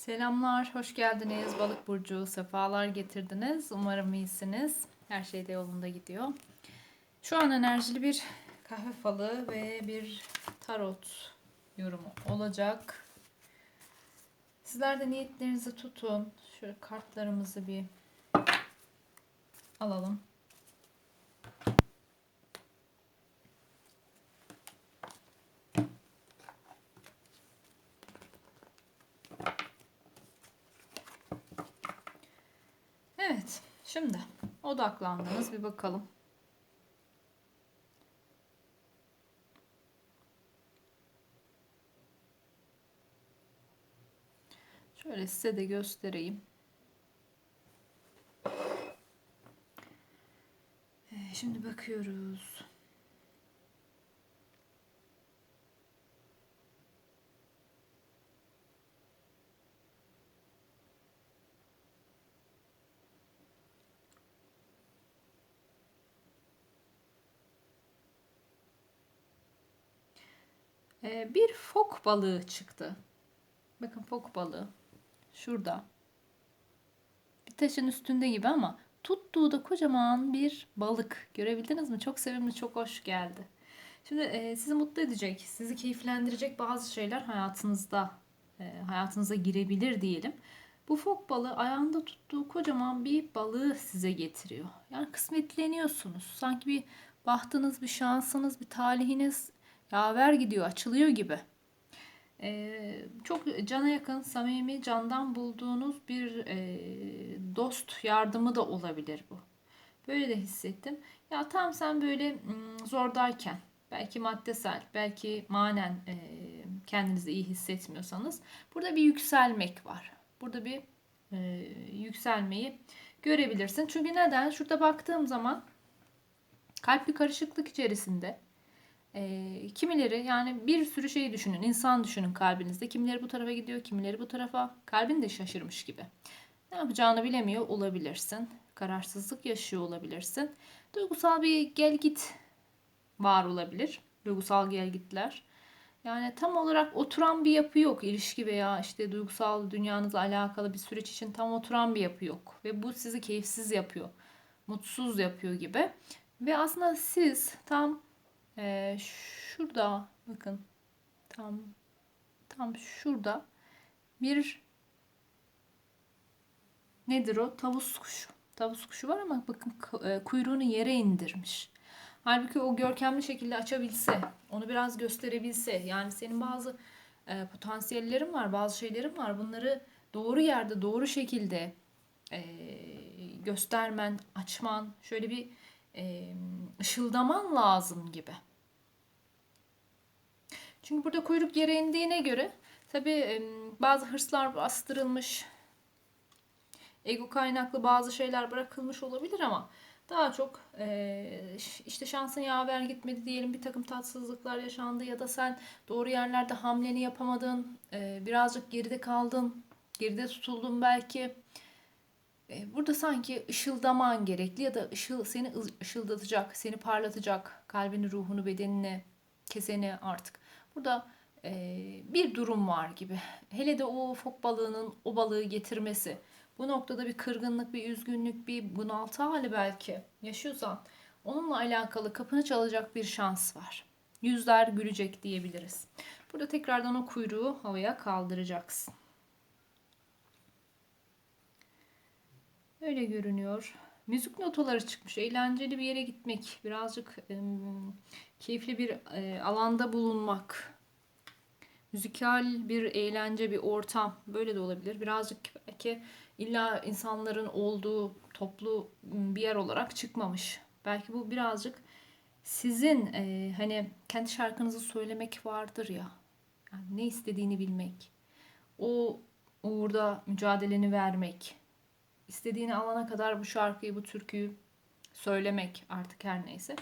Selamlar, hoş geldiniz. Balık burcu, sefalar getirdiniz. Umarım iyisiniz. Her şey de yolunda gidiyor. Şu an enerjili bir kahve falı ve bir tarot yorumu olacak. Sizler de niyetlerinizi tutun. Şöyle kartlarımızı bir alalım. Evet, şimdi odaklandınız bir bakalım. Şöyle size de göstereyim. Ee, Şimdi bakıyoruz. Ee, Bir fok balığı çıktı. Bakın fok balığı. Şurada. Bir taşın üstünde gibi ama tuttuğu da kocaman bir balık. Görebildiniz mi? Çok sevimli, çok hoş geldi. Şimdi e, sizi mutlu edecek, sizi keyiflendirecek bazı şeyler hayatınızda e, hayatınıza girebilir diyelim. Bu fok balığı ayağında tuttuğu kocaman bir balığı size getiriyor. Yani kısmetleniyorsunuz. Sanki bir bahtınız, bir şansınız, bir talihiniz yaver gidiyor, açılıyor gibi. Ee, çok cana yakın, samimi, candan bulduğunuz bir e, dost yardımı da olabilir bu. Böyle de hissettim. Ya tam sen böyle mm, zordayken, belki maddesel, belki manen e, kendinizi iyi hissetmiyorsanız burada bir yükselmek var. Burada bir e, yükselmeyi görebilirsin. Çünkü neden? Şurada baktığım zaman kalp bir karışıklık içerisinde. E, kimileri yani bir sürü şeyi düşünün, insan düşünün kalbinizde. Kimileri bu tarafa gidiyor, kimileri bu tarafa. Kalbin de şaşırmış gibi. Ne yapacağını bilemiyor olabilirsin. Kararsızlık yaşıyor olabilirsin. Duygusal bir gel git var olabilir. Duygusal gel gitler. Yani tam olarak oturan bir yapı yok. İlişki veya işte duygusal dünyanızla alakalı bir süreç için tam oturan bir yapı yok. Ve bu sizi keyifsiz yapıyor. Mutsuz yapıyor gibi. Ve aslında siz tam ee, şurada bakın tam tam şurada bir nedir o? Tavus kuşu. Tavus kuşu var ama bakın e, kuyruğunu yere indirmiş. Halbuki o görkemli şekilde açabilse, onu biraz gösterebilse, yani senin bazı e, potansiyellerin var, bazı şeylerin var. Bunları doğru yerde, doğru şekilde e, göstermen, açman, şöyle bir e, ışıldaman lazım gibi. Çünkü burada kuyruk yere göre tabi bazı hırslar bastırılmış, ego kaynaklı bazı şeyler bırakılmış olabilir ama daha çok e, işte şansın yaver gitmedi diyelim bir takım tatsızlıklar yaşandı ya da sen doğru yerlerde hamleni yapamadın, e, birazcık geride kaldın, geride tutuldun belki. E, burada sanki ışıldaman gerekli ya da ışıl seni ışıldatacak, seni parlatacak kalbini, ruhunu, bedenini, keseni artık. Burada e, bir durum var gibi. Hele de o fok balığının o balığı getirmesi. Bu noktada bir kırgınlık, bir üzgünlük, bir bunaltı hali belki yaşıyorsan onunla alakalı kapını çalacak bir şans var. Yüzler gülecek diyebiliriz. Burada tekrardan o kuyruğu havaya kaldıracaksın. Öyle görünüyor. Müzik notaları çıkmış. Eğlenceli bir yere gitmek. Birazcık e, keyifli bir e, alanda bulunmak. Müzikal bir eğlence, bir ortam. Böyle de olabilir. Birazcık belki illa insanların olduğu toplu bir yer olarak çıkmamış. Belki bu birazcık sizin e, hani kendi şarkınızı söylemek vardır ya. Yani ne istediğini bilmek. O uğurda mücadeleni vermek istediğini alana kadar bu şarkıyı, bu türküyü söylemek artık her neyse.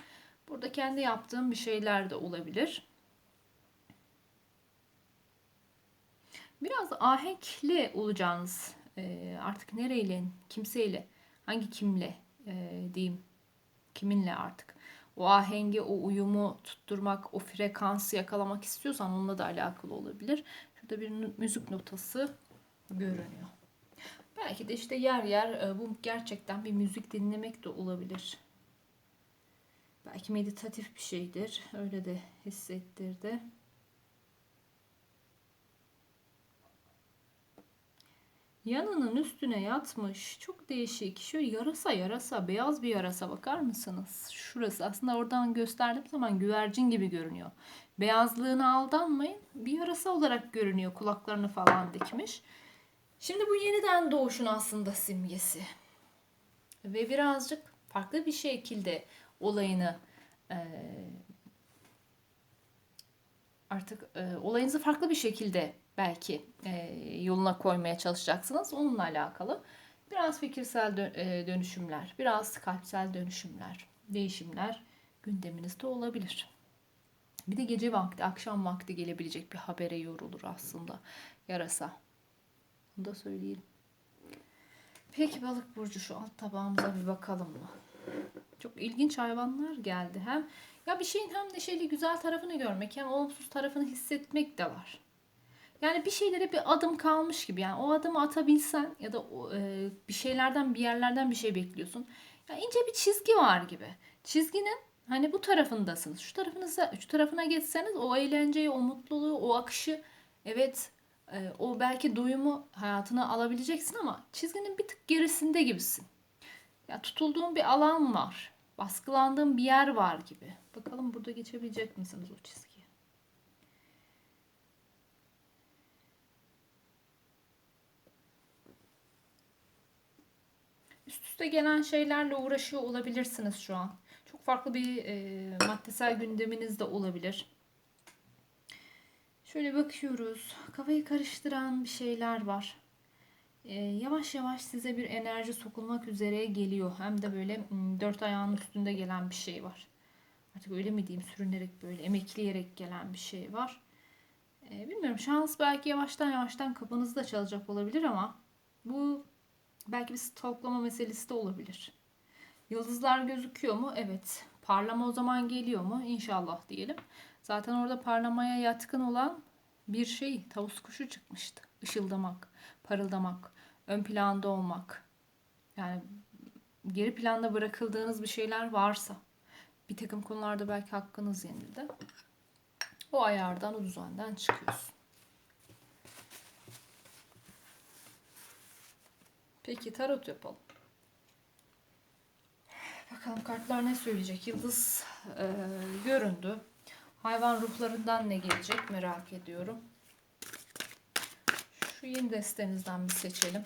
Burada kendi yaptığım bir şeyler de olabilir. Biraz ahenkli olacağınız artık nereyle, kimseyle, hangi kimle diyeyim, kiminle artık o ahengi, o uyumu tutturmak, o frekansı yakalamak istiyorsan onunla da alakalı olabilir. Şurada bir müzik notası görünüyor. Belki de işte yer yer e, bu gerçekten bir müzik dinlemek de olabilir. Belki meditatif bir şeydir. Öyle de hissettirdi. Yanının üstüne yatmış. Çok değişik. Şöyle yarasa yarasa. Beyaz bir yarasa bakar mısınız? Şurası. Aslında oradan gösterdiğim zaman güvercin gibi görünüyor. Beyazlığına aldanmayın. Bir yarasa olarak görünüyor. Kulaklarını falan dikmiş. Şimdi bu yeniden doğuşun aslında simgesi. Ve birazcık farklı bir şekilde olayını eee, artık e, olayınızı farklı bir şekilde belki e, yoluna koymaya çalışacaksınız. Onunla alakalı. Biraz fikirsel dö- e, dönüşümler, biraz kalpsel dönüşümler, değişimler gündeminizde olabilir. Bir de gece vakti, akşam vakti gelebilecek bir habere yorulur aslında yarasa. Bunu da söyleyelim. Peki balık burcu şu alt tabağımıza bir bakalım mı? Çok ilginç hayvanlar geldi. Hem ya bir şeyin hem neşeli güzel tarafını görmek hem olumsuz tarafını hissetmek de var. Yani bir şeylere bir adım kalmış gibi. Yani o adımı atabilsen ya da e, bir şeylerden bir yerlerden bir şey bekliyorsun. Ya ince bir çizgi var gibi. Çizginin hani bu tarafındasınız. Şu tarafınıza, şu tarafına geçseniz o eğlenceyi, o mutluluğu, o akışı evet e, o belki doyumu hayatına alabileceksin ama çizginin bir tık gerisinde gibisin. Ya tutulduğun bir alan var. Baskılandığın bir yer var gibi. Bakalım burada geçebilecek misiniz o çizgiyi? Üst üste gelen şeylerle uğraşıyor olabilirsiniz şu an. Çok farklı bir e, maddesel gündeminiz de olabilir. Şöyle bakıyoruz. Kafayı karıştıran bir şeyler var. Ee, yavaş yavaş size bir enerji sokulmak üzere geliyor. Hem de böyle hmm, dört ayağının üstünde gelen bir şey var. Artık öyle mi diyeyim sürünerek böyle emekleyerek gelen bir şey var. Ee, bilmiyorum şans belki yavaştan yavaştan kapınızda çalacak olabilir ama bu belki bir stalklama meselesi de olabilir. Yıldızlar gözüküyor mu? Evet. Parlama o zaman geliyor mu? İnşallah diyelim. Zaten orada parlamaya yatkın olan bir şey tavus kuşu çıkmıştı. Işıldamak, parıldamak, ön planda olmak. Yani geri planda bırakıldığınız bir şeyler varsa bir takım konularda belki hakkınız yenildi. O ayardan, o düzenden çıkıyorsun. Peki tarot yapalım. Bakalım kartlar ne söyleyecek? Yıldız e, göründü. Hayvan ruhlarından ne gelecek merak ediyorum. Şu yeni destenizden bir seçelim.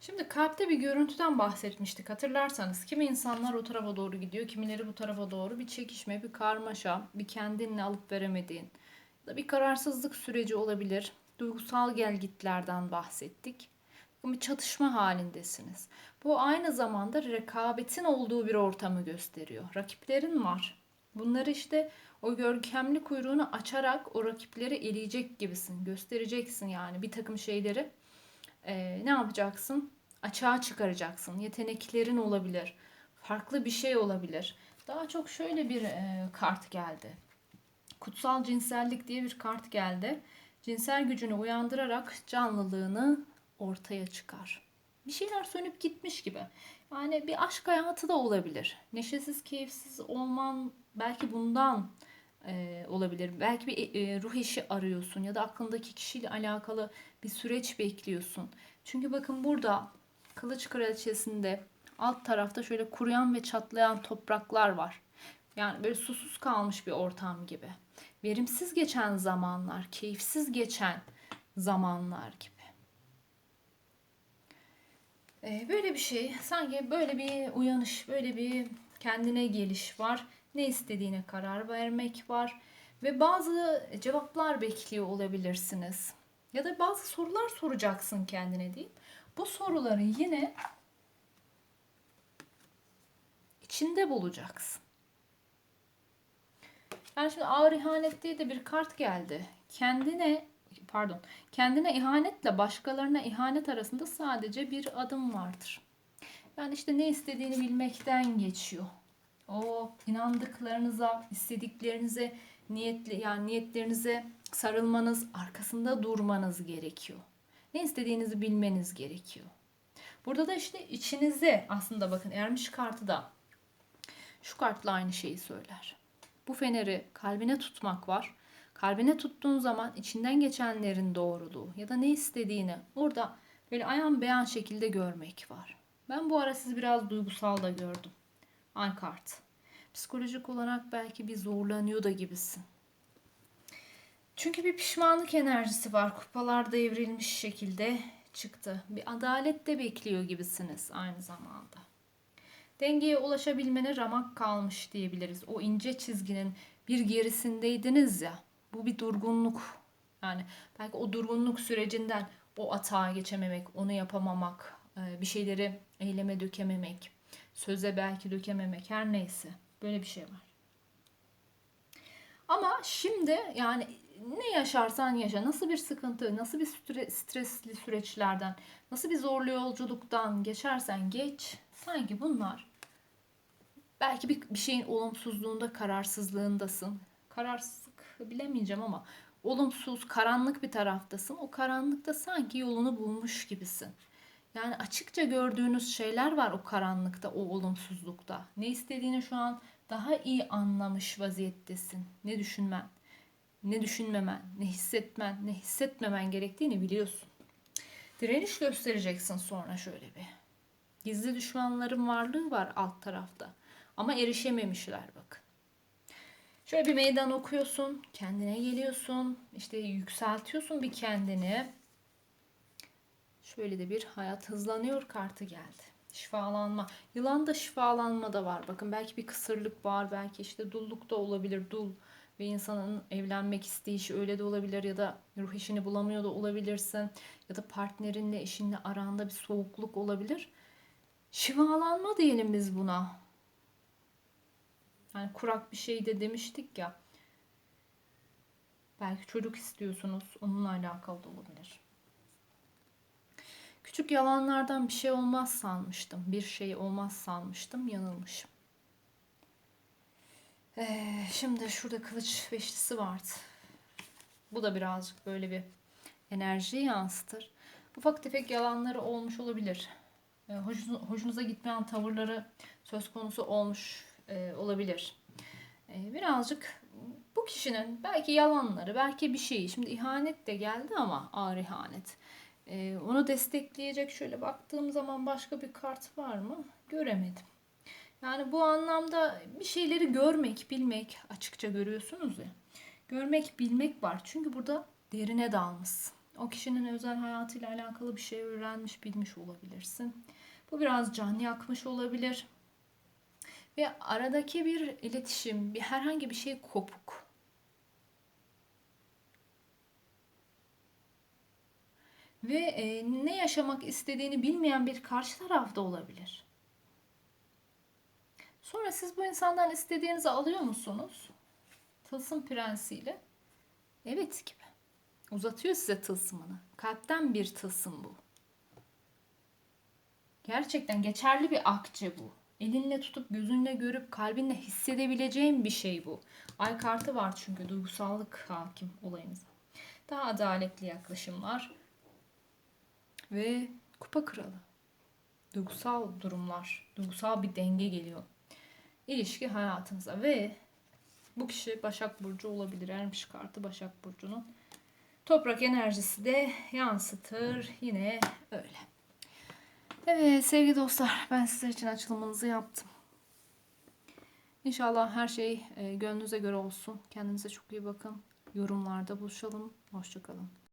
Şimdi kalpte bir görüntüden bahsetmiştik hatırlarsanız. Kimi insanlar o tarafa doğru gidiyor, kimileri bu tarafa doğru. Bir çekişme, bir karmaşa, bir kendinle alıp veremediğin bir kararsızlık süreci olabilir. Duygusal gelgitlerden bahsettik. Bir çatışma halindesiniz. Bu aynı zamanda rekabetin olduğu bir ortamı gösteriyor. Rakiplerin var. Bunları işte o görkemli kuyruğunu açarak o rakipleri eleyecek gibisin. Göstereceksin yani bir takım şeyleri e, ne yapacaksın? Açığa çıkaracaksın. Yeteneklerin olabilir. Farklı bir şey olabilir. Daha çok şöyle bir e, kart geldi. Kutsal cinsellik diye bir kart geldi. Cinsel gücünü uyandırarak canlılığını ortaya çıkar. Bir şeyler sönüp gitmiş gibi. Yani bir aşk hayatı da olabilir. Neşesiz, keyifsiz olman belki bundan e, olabilir. Belki bir e, ruh eşi arıyorsun ya da aklındaki kişiyle alakalı bir süreç bekliyorsun. Çünkü bakın burada Kılıç Kraliçesi'nde alt tarafta şöyle kuruyan ve çatlayan topraklar var. Yani böyle susuz kalmış bir ortam gibi. Verimsiz geçen zamanlar, keyifsiz geçen zamanlar gibi. Ee, böyle bir şey, sanki böyle bir uyanış, böyle bir kendine geliş var. Ne istediğine karar vermek var. Ve bazı cevaplar bekliyor olabilirsiniz. Ya da bazı sorular soracaksın kendine değil. Bu soruları yine içinde bulacaksın. Yani şimdi ağır ihanet diye de bir kart geldi. Kendine pardon, kendine ihanetle başkalarına ihanet arasında sadece bir adım vardır. Yani işte ne istediğini bilmekten geçiyor. O inandıklarınıza, istediklerinize, niyetli yani niyetlerinize sarılmanız, arkasında durmanız gerekiyor. Ne istediğinizi bilmeniz gerekiyor. Burada da işte içinize aslında bakın ermiş kartı da şu kartla aynı şeyi söyler. Bu feneri kalbine tutmak var. Kalbine tuttuğun zaman içinden geçenlerin doğruluğu ya da ne istediğini orada böyle ayan beyan şekilde görmek var. Ben bu ara sizi biraz duygusal da gördüm. Aynı kart. Psikolojik olarak belki bir zorlanıyor da gibisin. Çünkü bir pişmanlık enerjisi var. Kupalar devrilmiş şekilde çıktı. Bir adalet de bekliyor gibisiniz aynı zamanda. Dengeye ulaşabilmene ramak kalmış diyebiliriz. O ince çizginin bir gerisindeydiniz ya. Bu bir durgunluk. Yani belki o durgunluk sürecinden o atağa geçememek, onu yapamamak, e, bir şeyleri eyleme dökememek, söze belki dökememek her neyse. Böyle bir şey var. Ama şimdi yani ne yaşarsan yaşa, nasıl bir sıkıntı, nasıl bir stresli süreçlerden, nasıl bir zorlu yolculuktan geçersen geç, sanki bunlar belki bir, bir şeyin olumsuzluğunda, kararsızlığındasın. Kararsızlık bilemeyeceğim ama olumsuz, karanlık bir taraftasın. O karanlıkta sanki yolunu bulmuş gibisin. Yani açıkça gördüğünüz şeyler var o karanlıkta, o olumsuzlukta. Ne istediğini şu an daha iyi anlamış vaziyettesin. Ne düşünmen, ne düşünmemen, ne hissetmen, ne hissetmemen gerektiğini biliyorsun. Direniş göstereceksin sonra şöyle bir. Gizli düşmanların varlığı var alt tarafta. Ama erişememişler bakın. Şöyle bir meydan okuyorsun, kendine geliyorsun, işte yükseltiyorsun bir kendini. Şöyle de bir hayat hızlanıyor kartı geldi. Şifalanma. Yılan da şifalanma da var. Bakın belki bir kısırlık var. Belki işte dulluk da olabilir. Dul ve insanın evlenmek isteyişi öyle de olabilir ya da ruh işini bulamıyor da olabilirsin. Ya da partnerinle eşinle aranda bir soğukluk olabilir. Şifalanma diyelim biz buna. Yani kurak bir şey de demiştik ya. Belki çocuk istiyorsunuz. Onunla alakalı da olabilir. Küçük yalanlardan bir şey olmaz sanmıştım. Bir şey olmaz sanmıştım. Yanılmışım. Ee, şimdi şurada kılıç beşlisi vardı. Bu da birazcık böyle bir enerjiyi yansıtır. Ufak tefek yalanları olmuş olabilir. Ee, hoşunuza gitmeyen tavırları söz konusu olmuş e, olabilir. E, birazcık bu kişinin belki yalanları, belki bir şeyi, şimdi ihanet de geldi ama ağır ihanet. E, onu destekleyecek şöyle baktığım zaman başka bir kart var mı? Göremedim. Yani bu anlamda bir şeyleri görmek, bilmek açıkça görüyorsunuz ya. Görmek, bilmek var. Çünkü burada derine dalmışsın. O kişinin özel hayatıyla alakalı bir şey öğrenmiş, bilmiş olabilirsin. Bu biraz can yakmış olabilir. Ve aradaki bir iletişim, bir herhangi bir şey kopuk. Ve e, ne yaşamak istediğini bilmeyen bir karşı tarafta olabilir. Sonra siz bu insandan istediğinizi alıyor musunuz? Tılsım prensiyle. Evet gibi. Uzatıyor size tılsımını. Kalpten bir tılsım bu. Gerçekten geçerli bir akçe bu. Elinle tutup gözünle görüp kalbinle hissedebileceğin bir şey bu. Ay kartı var çünkü duygusallık hakim olayınıza. Daha adaletli yaklaşımlar ve kupa kralı. Duygusal durumlar, duygusal bir denge geliyor. İlişki hayatınıza ve bu kişi Başak Burcu olabilir. Ermiş kartı Başak Burcu'nun. Toprak enerjisi de yansıtır. Yine öyle. Evet sevgili dostlar ben sizler için açılımınızı yaptım. İnşallah her şey e, gönlünüze göre olsun. Kendinize çok iyi bakın. Yorumlarda buluşalım. Hoşçakalın.